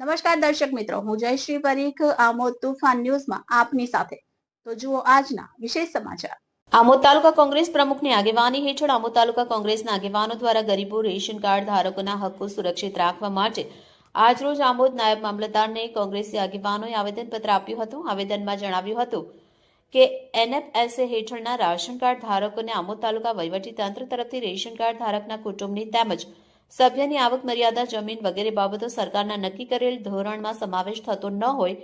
નમસ્કાર દર્શક મિત્રો, હું જયશ્રી પરીખ, આમોદ તુફાન ન્યૂઝમાં આપની સાથે. તો જુઓ આજના વિશેષ સમાચાર. આમોદ તાલુકા કોંગ્રેસ પ્રમુખની આગેવાની હેઠળ આમોદ તાલુકા કોંગ્રેસના આગેવાનો દ્વારા ગરીબો રેશન કાર્ડ ધારકોના હક્કો સુરક્ષિત રાખવા માટે આજરોજ આમોદ નાયબ મામલતદારને કોંગ્રેસી આગેવાનોએ આવેદનપત્ર આપ્યું હતું. આવેદનમાં જણાવ્યું હતું કે એનએફએસએ હેઠળના રાશન કાર્ડ ધારકોને આમોદ તાલુકા વહીવટી તંત્ર તરફથી રેશન કાર્ડ ધારકના કુટુંબની તેમજ સભ્યની આવક મર્યાદા, જમીન વગેરે બાબતો સરકારના નક્કી કરેલ ધોરણમાં સમાવેશ થતો ન હોય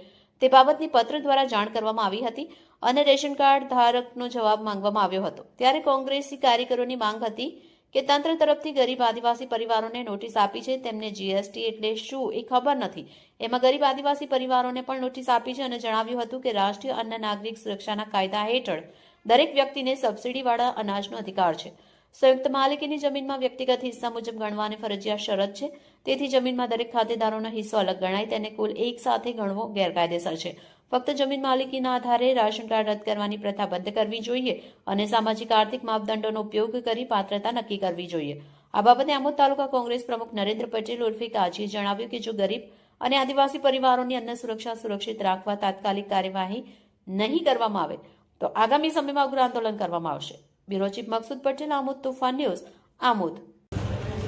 તે બાબતની પત્ર દ્વારા જાણ કરવામાં આવી હતી અને રેશન કાર્ડ ધારકનો જવાબ માંગવામાં આવ્યો હતો. ત્યારે કોંગ્રેસી કાર્યકરોની માંગ હતી કે તંત્ર તરફથી ગરીબ આદિવાસી પરિવારોને નોટિસ આપી છે, તેમને જીએસટી એટલે શું એ ખબર નથી. એમાં ગરીબ આદિવાસી પરિવારોને પણ નોટિસ આપી છે અને જણાવ્યું હતું કે રાષ્ટ્રીય અન્ન નાગરિક સુરક્ષાના કાયદા હેઠળ દરેક વ્યક્તિને સબસિડીવાળા અનાજનો અધિકાર છે. સંયુક્ત માલિકીની જમીનમાં વ્યક્તિગત હિસ્સા મુજબ ગણવાની ફરજિયાત શરત છે. તેથી જમીનમાં દરેક ખાતેદારોનો હિસ્સો અલગ ગણાય તેને કુલ એક સાથે ગણવો ગેરકાયદેસર છે. ફક્ત જમીન માલિકીના આધારે રાશન કાર્ડ રદ કરવાની પ્રથા બંધ કરવી જોઈએ અને સામાજિક આર્થિક માપદંડોનો ઉપયોગ કરી પાત્રતા નક્કી કરવી જોઈએ. આ બાબતે આમોદ તાલુકા કોંગ્રેસ પ્રમુખ નરેન્દ્ર પટેલ ઉર્ફે કાજીએ જણાવ્યું કે જો ગરીબ અને આદિવાસી પરિવારોની અન્ન સુરક્ષા સુરક્ષિત રાખવા તાત્કાલિક કાર્યવાહી નહીં કરવામાં આવે, તો આગામી સમયમાં ઉગ્ર આંદોલન કરવામાં આવશે. Bureau chief Maksud Patel, Amod Toofan news, Amod.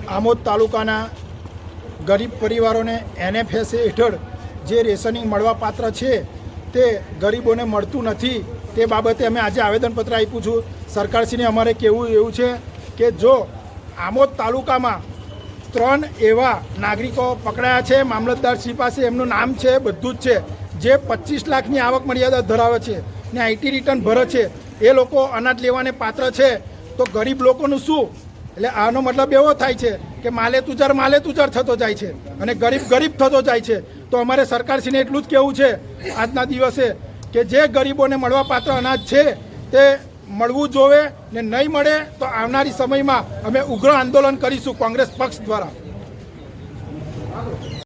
Amod તાલુકાના ગરીબ પરિવારોને એનએફએસ હેઠળ જે રેશનિંગ મળવાપાત્ર છે તે ગરીબોને મળતું નથી તે બાબતે અમે આજે આવેદનપત્ર આપ્યું છું. સરકારશ્રીને અમારે કહેવું એવું છે કે જો આમોદ તાલુકામાં ત્રણ એવા નાગરિકો પકડાયા છે મામલતદારશ્રી પાસે એમનું નામ છે, બધું જ છે, જે પચીસ લાખની આવક મર્યાદા ધરાવે છે ને આઈટી રિટર્ન ભરે છે એ લોકો અનાજ લેવાને પાત્ર છે, તો ગરીબ લોકોનું શું? એટલે આનો મતલબ એવો થાય છે કે માલે તુજાર માલે તુજાર થતો જાય છે અને ગરીબ ગરીબ થતો જાય છે. તો અમારે સરકારશ્રીને એટલું જ કહેવું છે આજના દિવસે કે જે ગરીબોને મળવા પાત્ર અનાજ છે, તે મળવું જોવે ને નહીં મળે તો આવનારી સમયમાં અમે ઉગ્ર આંદોલન કરીશું કોંગ્રેસ પક્ષ દ્વારા.